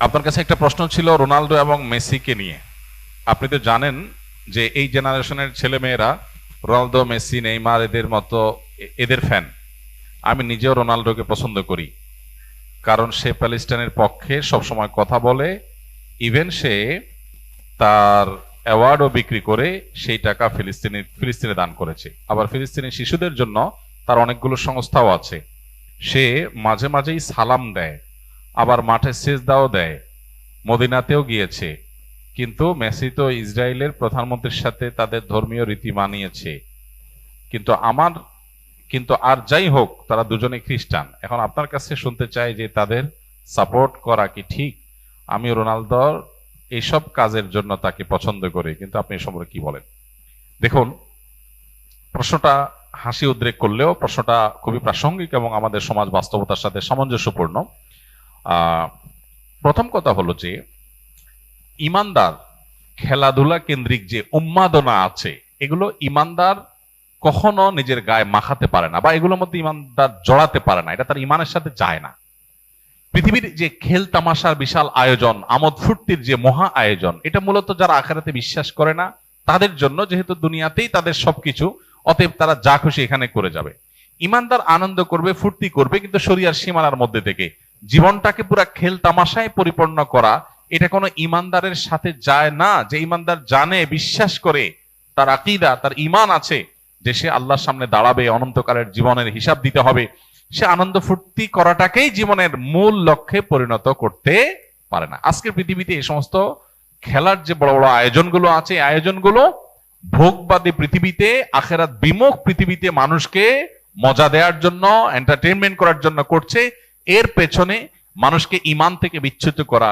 আপনার কাছে একটা প্রশ্ন ছিল রোনালদো এবং মেসিকে নিয়ে। আপনি তো জানেন যে এই জেনারেশনের ছেলেমেয়েরা রোনালদো, মেসি, নেইমার এদের মতো এদের ফ্যান আমি নিজেও রোনালদোকে পছন্দ করি। কারণ সে প্যালেস্টাইনের পক্ষে সবসময় কথা বলে ইভেন সে তার অ্যাওয়ার্ডও বিক্রি করে সেই টাকা ফিলিস্তিনি, ফিলিস্তিনে দান করেছে। আবার ফিলিস্তিনি শিশুদের জন্য তার অনেকগুলো সংস্থাও আছে। সে মাঝে মাঝেই সালাম দেয়। আবার মাঠে সেজদাও দেয়। মদিনাতেও গিয়েছে। কিন্তু মেসি তো ইসরায়েলের প্রধানমন্ত্রীর সাথে তাদের ধর্মীয় রীতি মানিয়েছে। কিন্তু আমার, কিন্তু আর যাই হোক, তারা দুজনে খ্রিস্টান। এখন আপনার কাছে শুনতে চাই যে তাদের সাপোর্ট করা কি ঠিক? আমি রোনালদোর এইসব কাজের জন্য তাকে পছন্দ করি, কিন্তু আপনি এ সম্পর্কে কি বলেন? দেখুন, প্রশ্নটা হাসি উদ্রেক করলেও প্রশ্নটা খুবই প্রাসঙ্গিক এবং আমাদের সমাজ বাস্তবতার সাথে সামঞ্জস্যপূর্ণ। প্রথম কথা হলো যে, ইমানদার খেলাধুলা কেন্দ্রিক যে উন্মাদনা আছে, এগুলো ইমানদার কখনো নিজের গায়ে মাখাতে পারে না বা এগুলোর মধ্যে ইমানদার জড়াতে পারে না। এটা তার ইমানের সাথে যায় না। পৃথিবীর যে খেল তামাশার বিশাল আয়োজন, আমোদ ফুর্তির যে মহা আয়োজন, এটা মূলত যারা আখেরাতে বিশ্বাস করে না, তাদের জন্য যেহেতু দুনিয়াতেই তাদের সবকিছু, অতএব তারা যা খুশি এখানে করে যাবে। ইমানদার আনন্দ করবে, ফুর্তি করবে, কিন্তু শরিয়ার সীমানার মধ্যে থেকে জীবনটাকে পুরা খেল তামাশায় পরিপূর্ণ করা, এটা কোনো ইমানদারের সাথে যায় না। যে ইমানদার জানে, বিশ্বাস করে, তার আকিদা, তার ইমান আছে যে সে আল্লাহর সামনে দাঁড়াবে, অনন্তকালের জীবনের হিসাব দিতে হবে। সে আনন্দ ফুর্তি করাটাকেই জীবনের মূল লক্ষ্যে পরিণত করতে পারে না। আজকের পৃথিবীতে এই সমস্ত খেলার যে বড় বড় আয়োজনগুলো আছে, এই আয়োজনগুলো ভোগবাদী পৃথিবীতে, আখেরাত বিমুখ পৃথিবীতে মানুষকে মজা দেওয়ার জন্য এন্টারটেনমেন্ট করার জন্য করছে। এর পেছনে মানুষকে ইমান থেকে বিচ্যুত করা,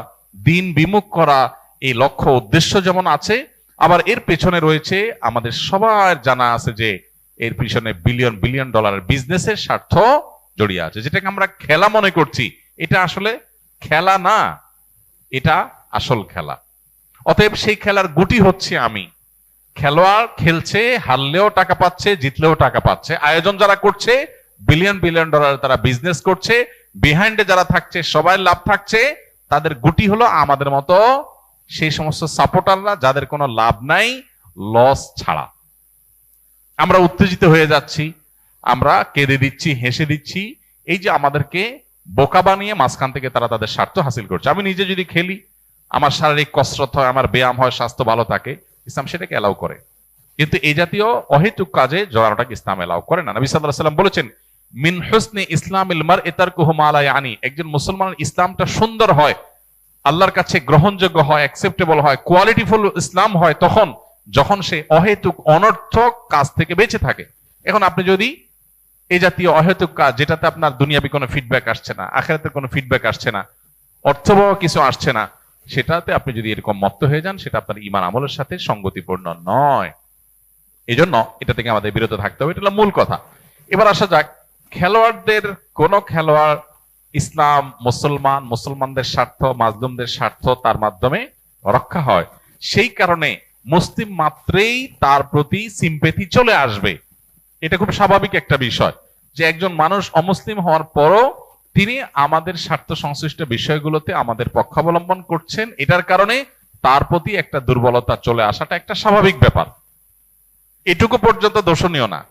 দিন বিমুখ করা এই লক্ষ্য উদ্দেশ্য যেমন আছে, আবার এর পেছনে রয়েছে আমাদের সবার জানা আছে যে এর পিছনে বিলিয়ন বিলিয়ন ডলারের বিজনেসের স্বার্থ জড়িয়ে আছে। যেটাকে আমরা খেলা মনে করছি। এটা আসলে খেলা না, এটা আসল খেলা। অতএব সেই খেলার গুটি হচ্ছে আমি। খেলোয়াড় খেলছে, হারলেও টাকা পাচ্ছে, জিতলেও টাকা পাচ্ছে। আয়োজন যারা করছে বিলিয়ন বিলিয়ন ডলার তারা বিজনেস করছে বিহাইন্ডে যারা থাকছে, সবাই লাভ থাকছে, তাদের গুটি হলো আমাদের মতো সেই সমস্ত সাপোর্টাররা যাদের কোনো লাভ নাই লস ছাড়া। আমরা উত্তেজিত হয়ে যাচ্ছি, আমরা কেঁদে দিচ্ছি, হেসে দিচ্ছি, এই যে আমাদেরকে বোকা বানিয়ে মাঝখান থেকে তারা তাদের স্বার্থ হাসিল করছে। আমি নিজে যদি খেলি, আমার শারীরিক কসরত হয়, আমার ব্যায়াম হয়, স্বাস্থ্য ভালো থাকে, ইসলাম সেটাকে এলাও করে। কিন্তু এই জাতীয় অহেতুক কাজে জড়ানোটাকে ইসলাম এলাও করে না। নবী সাল্লাহ সাল্লাম বলেছেন মিন হুসনি ইসলাম ইলমার এতার কুহমালায় আনি একজন মুসলমানের ইসলামটা সুন্দর হয়, আল্লাহর কাছে গ্রহণযোগ্য হয় অ্যাকসেপ্টেবল হয় কোয়ালিটিফুল ইসলাম হয়, তখন যখন সে অহেতুক, অনর্থক কাজ থেকে বেঁচে থাকে। এখন আপনি যদি এই জাতীয় অহেতুক কাজ, যেটাতে আপনার দুনিয়াবি কোনো ফিডব্যাক আসছে না, আখেরাতে কোনো ফিডব্যাক আসছে না, অর্থবহ কিছু আসছে না, সেটাতে আপনি যদি এরকম মত্ত হয়ে যান, সেটা আপনার ইমান আমলের সাথে সঙ্গতিপূর্ণ নয়। এই জন্য এটা থেকে আমাদের বিরত থাকতে হবে, এটা মূল কথা। এবার আসা যাক খেলোয়াড়দের, কোন খেলোয়াড় ইসলাম, মুসলমান, মুসলমানদের স্বার্থ, মাজলুমদের স্বার্থ তার মাধ্যমে রক্ষা হয়। সেই কারণে মুসলিম মাত্রেই তার প্রতি সিম্পেথি চলে আসবে। এটা খুব স্বাভাবিক একটা বিষয় যে একজন মানুষ অমুসলিম হওয়ার পরও তিনি আমাদের স্বার্থ সংশ্লিষ্ট বিষয়গুলোতে আমাদের পক্ষাবলম্বন করছেন। এটার কারণে তার প্রতি একটা দুর্বলতা চলে আসাটা একটা স্বাভাবিক ব্যাপার। এটুকু পর্যন্ত দোষণীয় না।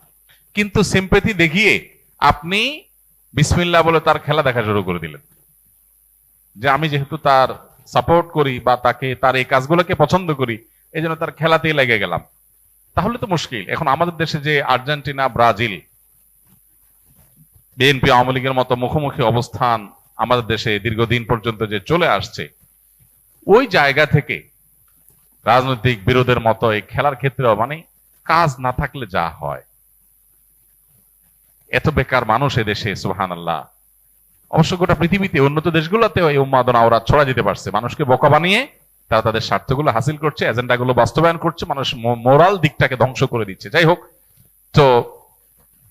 কিন্তু সিম্পেথি দেখিয়ে আপনি বিসমিল্লা বলে তার খেলা দেখা শুরু করে দিলেন। যে আমি যেহেতু তার সাপোর্ট করি বা তাকে, তার এই কাজগুলোকে পছন্দ করি, এই জন্য তার খেলাতেই লেগে গেলাম। তাহলে তো মুশকিল। এখন আমাদের দেশে যে আর্জেন্টিনা, ব্রাজিল বিএনপি আওয়ামী লীগের মতো মুখোমুখি অবস্থান আমাদের দেশে দীর্ঘদিন পর্যন্ত যে চলে আসছে, ওই জায়গা থেকে রাজনৈতিক বিরোধের মতো এই খেলার ক্ষেত্রেও মানে কাজ না থাকলে যা হয়। এত বেকার মানুষ এদেশে সুহান আল্লাহ অবশ্য গোটা পৃথিবীতে, উন্নত দেশগুলোতেও এই উন্মাদনা ওরা ছড়া যেতে পারছে। মানুষকে বোকা বানিয়ে তারা তাদের স্বার্থগুলো হাসিল করছে, এজেন্ডাগুলো বাস্তবায়ন করছে, মানুষ মোরাল দিকটাকে ধ্বংস করে দিচ্ছে। যাই হোক, তো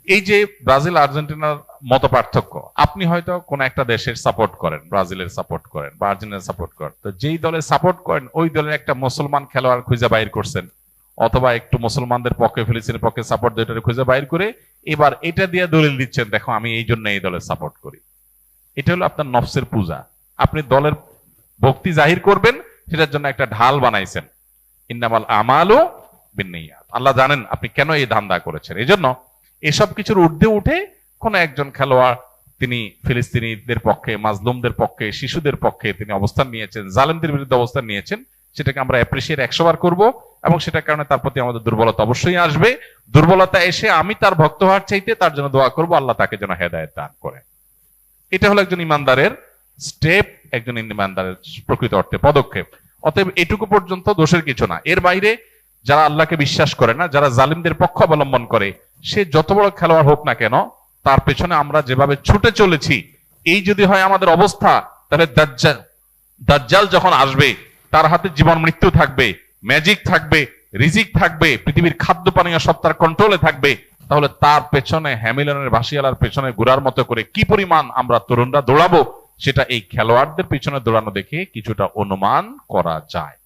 এই যে ব্রাজিল, আর্জেন্টিনার মত পার্থক্য, আপনি হয়তো কোন একটা দেশের সাপোর্ট করেন, ব্রাজিলের সাপোর্ট করেন বা আর্জেন্টিনার সাপোর্ট করেন। তো যেই দলের সাপোর্ট করেন, ওই দলের একটা মুসলমান খেলোয়াড় খুঁজে বাইর করছেন। অথবা একটু মুসলমানদের পক্ষে, ফিলিস্তিনের পক্ষে সাপোর্ট দুইটারে খুঁজে বাইর করে এবার এটা দিয়ে দলিল দিচ্ছেন, দেখো আমি এই জন্য এই দলের সাপোর্ট করি। এটা হলো আপনার নফসের পূজা। আপনি দলের ভক্তি জাহির করবেন, সেটার জন্য একটা ঢাল বানাইছেন। ইন্নামাল আমালু বিন্নিয়াত। আল্লাহ জানেন আপনি কেন এই ধান্দা করেছেন। এই জন্য এসব কিছুর ঊর্ধ্বে উঠে কোন একজন খেলোয়াড়, তিনি ফিলিস্তিনিদের পক্ষে, মাজলুমদের পক্ষে, শিশুদের পক্ষে তিনি অবস্থান নিয়েছেন, জালেমদের বিরুদ্ধে অবস্থান নিয়েছেন, সেটাকে আমরা অ্যাপ্রিসিয়েট একশো বার করব। এবং সেটার কারণে তার প্রতি আমাদের দুর্বলতা অবশ্যই আসবে। দুর্বলতা এসে আমি তার ভক্ত হওয়ার চাইতে তার জন্য দোয়া করব, আল্লাহ তাকে যেন হেদায়ত দান করে। এটা হলো একজন ইমানদারের স্টেপ একজন ইমানদারের প্রকৃত অর্থে পদক্ষেপ। অতএব এটুকু পর্যন্ত দোষের কিছু না। এর বাইরে যারা আল্লাহকে বিশ্বাস করে না, যারা জালিমদের পক্ষ অবলম্বন করে, সে যত বড় খেলোয়াড় হোক না কেন, তার পেছনে আমরা যেভাবে ছুটে চলেছি, এই যদি হয় আমাদের অবস্থা, তাহলে দাজ্জাল দাজ্জাল যখন আসবে, তার হাতে জীবন মৃত্যু থাকবে ম্যাজিক থাকবে, রিজিক থাকবে, পৃথিবীর খাদ্য পানীয় সব তার কন্ট্রোলে থাকবে। তাহলে তার পেছনে হ্যামিলনের ভাসিয়ালার পেছনে ঘোরার মতো করে কি পরিমাণ আমরা তরুণরা দৌড়াবো, সেটা এই খেলোয়াড়দের পিছনে দৌড়ানো দেখে কিছুটা অনুমান করা যায়।